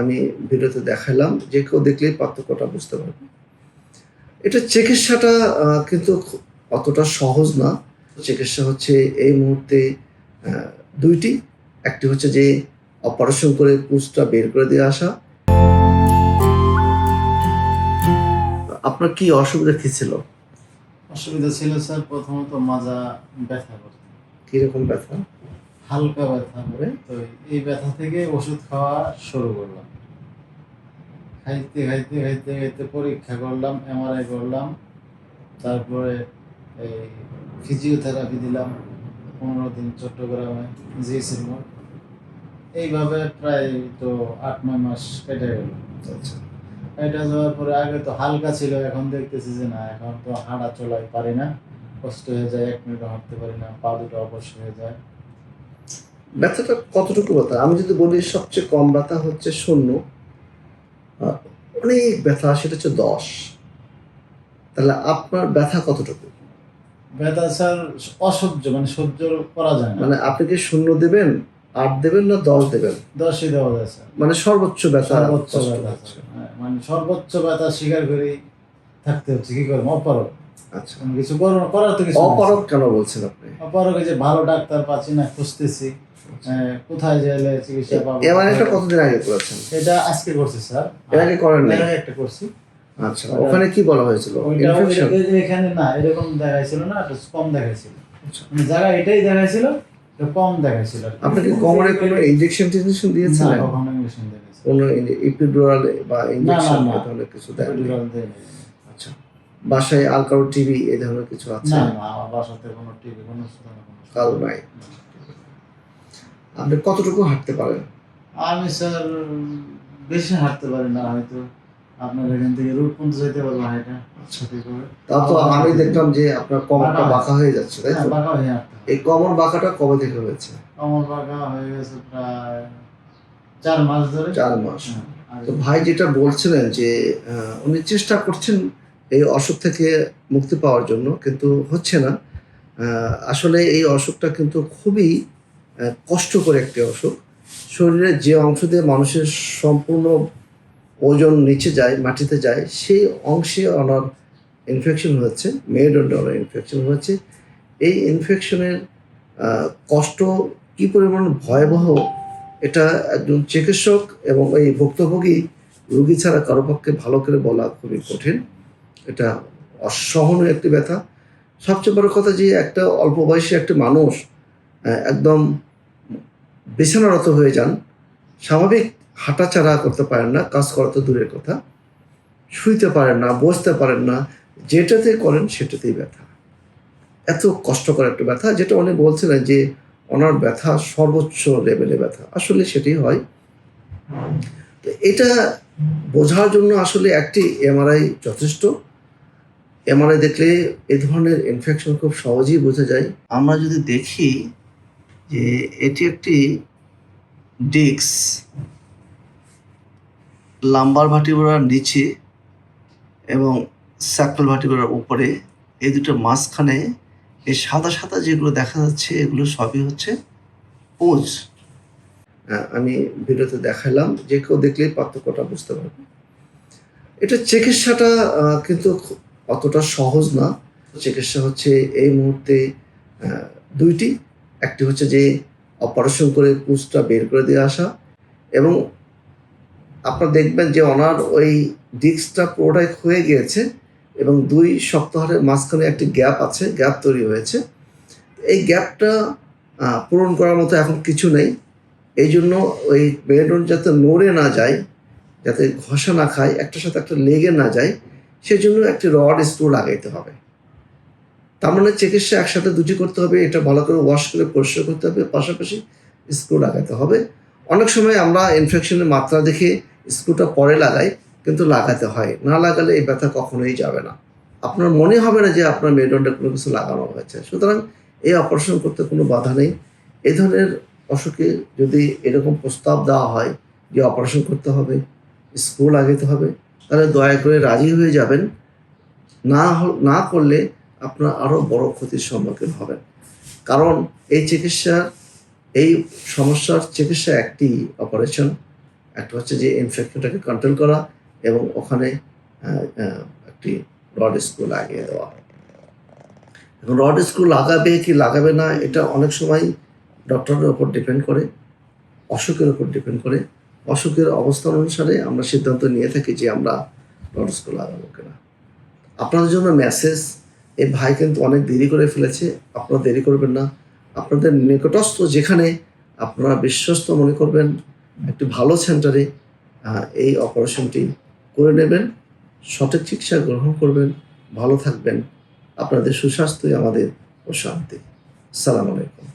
আমি ভিডিওতে দেখালাম যে কেউ দেখলেই পার্থক্যটা বুঝতে পারবে। এটা চিকিৎসাটা কিন্তু অতটা সহজ না। চিকিৎসা হচ্ছে এই মুহূর্তে দুইটি। একটি হচ্ছে যে অপারেশন করে পুঁজটা বের করে দিয়ে আসা। আপনার কি অসুবিধা কি ছিল? অসুবিধা ছিল স্যার প্রথমত মাজা ব্যথা করতো কীরকম ব্যথা? হালকা ব্যথা করে, তো এই ব্যথা থেকে ওষুধ খাওয়া শুরু করলাম। খাইতে খাইতে খাইতে খাইতে পরীক্ষা করলাম এমআরআই করলাম, তারপরে এই ফিজিওথেরাপি দিলাম পনেরো দিন চট্টগ্রামে জিএসির মোড়। এইভাবে প্রায় তো আট, নয় মাস কেটে গেল। আচ্ছা এটা যাওয়ার পরে আগে তো হালকা ছিল, এখন দেখতেছি যে না, এখন তো হাঁটা চলাই পারি না। কষ্ট হয়ে যায়, এক মিনিটও হাঁটতে পারি না, পা দুটো অবশ্য হয়ে যায়। ব্যথাটা কতটুকু ব্যথা? আমি যদি বলি সবচেয়ে কম ব্যথা হচ্ছে শূন্য অনেক ব্যথা সেটা হচ্ছে দশ। তাহলে আপনার ব্যথা কতটুকু? ব্যথা স্যার অসহ্য মানে সহ্য করা যায় না। মানে আপনি কি শূন্য দেবেন আট দেবেন না দশ দেবেন? দশই দেওয়া যায় স্যার। মানে সর্বোচ্চ ব্যথা সর্বোচ্চ ব্যথা হ্যাঁ, মানে সর্বোচ্চ ব্যথা স্বীকার করে থাকতে হচ্ছে। কি করব? অপারক আচ্ছা। কিছু করো- করার তো কিছু অপারক কেন বলছেন আপনি? অপারক যে ভালো ডাক্তার পাচ্ছি না খুঁজতেছি। কোথায় গেলে চিকিৎসা পাবো? একটা কতদিন আগে করেছেন? এটা আজকে করছি স্যার। এর আগে করেন এর একটা করছি। আচ্ছা ওখানে কি বলা হয়েছিল? ইনফেকশন এখানে না এরকম দেখাইছিল না একটু কম দেখাইছিল। আচ্ছা। মানে জায়গা এটাই দেখাইছিল কম দেখাইছিল। আর কোমরে কোনো ইনজেকশন টিনজেকশন না কখনো দেখাইছিল কোনো ইপিডুরাল বা ইনজেকশন। এ ধরনের কিছু দেয়নি। আচ্ছা। বাসায় আলকারো টিভি এই ধরনের কিছু আছে? না না আমার বাসাতে কোনো টিভি কোনো সুতরাং কোনো কারও নাই। আপনি কতটুকু হাঁটতে পারেন আমি স্যার বেশি হাঁটতে পারি না হয়তো। আপনার এখান থেকে রুট পর্যন্ত যেতে পারব হাঁটা। ছুটি করে তা তো আমি দেখলাম যে আপনার কোমরটা বাঁকা হয়ে যাচ্ছে তাই হ্যাঁ, তো? বাঁকা হয়ে হাঁটতে এই কোমর বাঁকাটা কবে থেকে হয়েছে? আমার বাঁকা হয়ে গেছে প্রায় চার মাস ধরে। চার মাস। হ্যাঁ, তো ভাই যেটা বলছিলেন যে উনি চেষ্টা করছেন এই অসুখ থেকে মুক্তি পাওয়ার জন্য কিন্তু হচ্ছে না। আসলে এই অসুখটা কিন্তু খুবই কষ্টকর একটি অসুখ। শরীরের যে অংশ দিয়ে মানুষের সম্পূর্ণ ওজন নিচে যায়, মাটিতে যায়, সেই অংশে ওনার ইনফেকশন হচ্ছে মেরুদণ্ডে ওনার ইনফেকশন হচ্ছে। এই ইনফেকশনের কষ্ট কি পরিমাণ ভয়াবহ, এটা একজন চিকিৎসক এবং এই ভুক্তভোগী রুগী ছাড়া কারও পক্ষে ভালো করে বলা খুবই কঠিন। এটা অসহনীয় একটি ব্যথা। সবচেয়ে বড় কথা যে একটা অল্প বয়সী একটা মানুষ একদম বিছানারত হয়ে যান। স্বাভাবিক হাঁটাচাড়া করতে পারেন না, কাজ করা তো দূরের কথা। শুইতে পারেন না, বসতে পারেন না, যেটাতে করেন সেটাতেই ব্যথা। এত কষ্টকর একটা ব্যথা, যেটা উনি বলছিলেন যে ওনার ব্যথা সর্বোচ্চ লেভেলে ব্যথা। আসলে সেটি হয়। তো এটা বোঝার জন্য আসলে একটি এমআরআই যথেষ্ট। এমআরআই দেখলে এ ধরনের ইনফেকশন খুব সহজেই বোঝা যায়। আমরা যদি দেখি যে এটি একটি ডিক্স লাম্বার ভাটিবুড়ার নিচে এবং স্যাক্টাল ভাটিবুড়ার উপরে এই দুটো মাঝখানে এই সাদা সাদা যেগুলো দেখা যাচ্ছে, এগুলো সবই হচ্ছে পোজ। আমি ভিডিওতে দেখালাম, যে কেউ দেখলেই পার্থক্যটা বুঝতে পারবে। এটা চিকিৎসাটা কিন্তু অতটা সহজ না। চিকিৎসা হচ্ছে এই মুহূর্তে দুইটি একটি হচ্ছে যে অপারেশন করে পুঁজটা বের করে দিয়ে আসা এবং আপনারা দেখবেন যে ওনার ওই ডিস্কটা পুরোটাই ক্ষয়ে গিয়েছে এবং দুই সপ্তাহের মাঝখানে একটি গ্যাপ আছে, গ্যাপ তৈরি হয়েছে। এই গ্যাপটা পূরণ করার মতো এখন কিছু নেই। এই জন্য ওই মেরুদণ্ড যাতে নড়ে না যায়, যাতে ঘষা না খায়, একটার সাথে একটা লেগে না যায়, সেজন্য একটি রড স্ক্রু লাগাইতে হবে। তার মানে চিকিৎসা একসাথে দুটি করতে হবে, এটা ভালো করে ওয়াশ করে পরিষ্কার করতে হবে, পাশাপাশি স্ক্রু লাগাতে হবে। অনেক সময় আমরা ইনফেকশনের মাত্রা দেখে স্ক্রুটা পরে লাগাই, কিন্তু লাগাতে হয়। না লাগালে এই ব্যথা কখনোই যাবে না। আপনার মনে হবে না যে আপনার মেরুদণ্ডে কোনো কিছু লাগানো হয়েছে। সুতরাং এই অপারেশন করতে কোনো বাধা নেই। এ ধরনের অসুখে যদি এরকম প্রস্তাব দেওয়া হয় যে অপারেশন করতে হবে স্ক্রু লাগাতে হবে, তাহলে দয়া করে রাজি হয়ে যাবেন। না না করলে আপনার আরও বড় ক্ষতির সম্মুখীন হবেন। কারণ এই চিকিৎসার এই সমস্যার চিকিৎসা একটি অপারেশন একটা হচ্ছে যে ইনফেকশনটাকে কন্ট্রোল করা এবং ওখানে একটি রড স্ক্রু লাগিয়ে দেওয়া। এখন রড স্ক্রু লাগাবে কি লাগাবে না, এটা অনেক সময় ডক্টরের ওপর ডিপেন্ড করে, অসুখের ওপর ডিপেন্ড করে। অসুখের অবস্থান অনুসারে আমরা সিদ্ধান্ত নিয়ে থাকি যে আমরা রড স্ক্রু লাগাবো কিনা। আপনাদের জন্য মেসেজ এই ভাই কিন্তু অনেক দেরি করে ফেলেছে, আপনারা দেরি করবেন না। আপনাদের নিকটস্থ যেখানে আপনারা বিশ্বস্ত মনে করবেন, একটি ভালো সেন্টারে এই অপারেশনটি করে নেবেন, সঠিক চিকিৎসা গ্রহণ করবেন, ভালো থাকবেন। আপনাদের সুস্বাস্থ্যই আমাদের প্রশান্তি। সালাম আলাইকুম।